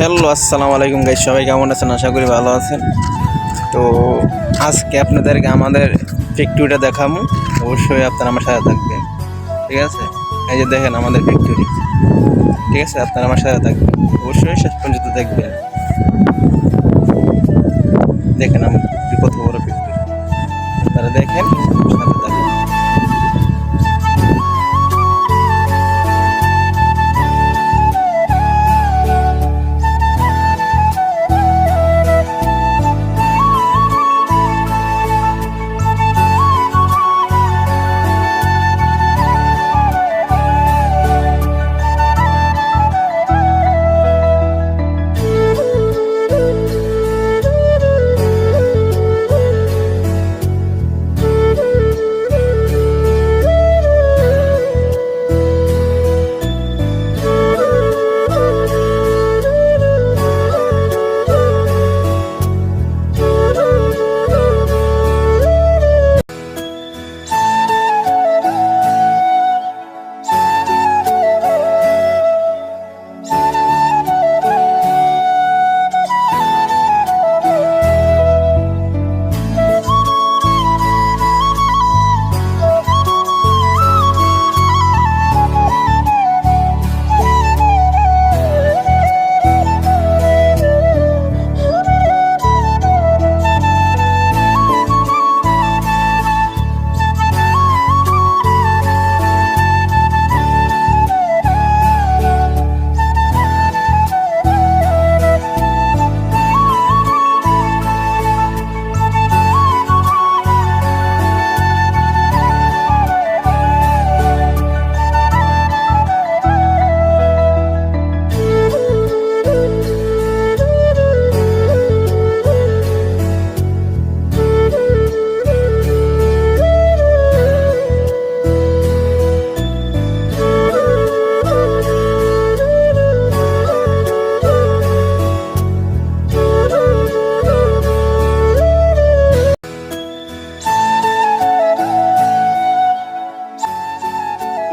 Hello, আসসালামু আলাইকুম guys সবাই কেমন আছেন? আশা করি ভালো আছেন। তো আজকে আপনাদেরকে আমাদের ফ্যাক্টরিটা দেখাবো। অবশ্যই আপনারা আমার সাথে থাকবেন। ঠিক আছে? এই যে দেখেন আমাদের ফ্যাক্টরি ঠিক আছে? আপনারা আমার সাথে থাকবেন। অবশ্যই শেষ পর্যন্ত দেখবেন। দেখেন আমার কত বড় ফ্যাক্টরি আপনারা দেখেন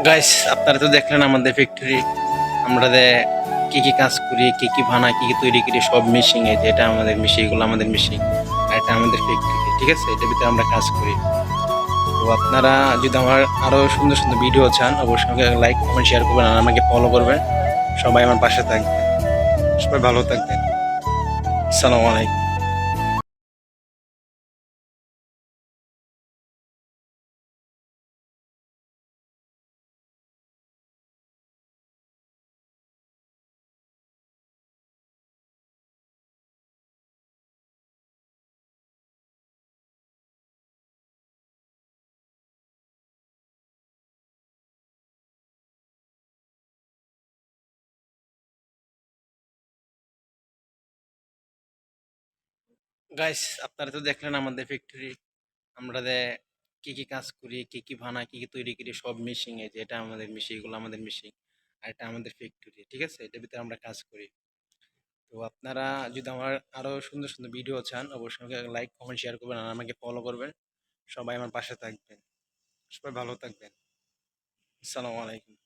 গাইস আপনারা তো দেখলেন আমাদের ফ্যাক্টরি আমরা কি কি কাজ করি, কি কি বানাই, কি কি তৈরি করি, সব মিশিং এই যে, এটা আমাদের মিশিং এগুলো আমাদের মিশিং আর এটা আমাদের ফ্যাক্টরি ঠিক আছে? এটার ভিতরে আমরা কাজ করি। তো আপনারা যদি আমার আরও সুন্দর সুন্দর ভিডিও চান, অবশ্যই আমাকে লাইক কমেন্ট শেয়ার করবেন, আর আমাকে ফলো করবেন। সবাই আমার পাশে থাকবেন। সবাই ভালো থাকবেন। আসসালামু আলাইকুম। গাইস আপনারা তো দেখলেন আমাদের ফ্যাক্টরি আমরা কি কি কাজ করি, কি কি বানাই, কি কি তৈরি করি, সব মিশিং এই এটা আমাদের মিশিং এগুলো আমাদের মিশিং আর এটা আমাদের ফ্যাক্টরি ঠিক আছে? এটার ভিতরে আমরা কাজ করি। তো আপনারা যদি আমার আরও সুন্দর সুন্দর ভিডিও চান, অবশ্যই আমাকে লাইক কমেন্ট শেয়ার করবেন, আর আমাকে ফলো করবেন। সবাই আমার পাশে থাকবেন। সবাই ভালো থাকবেন। আসসালামু আলাইকুম।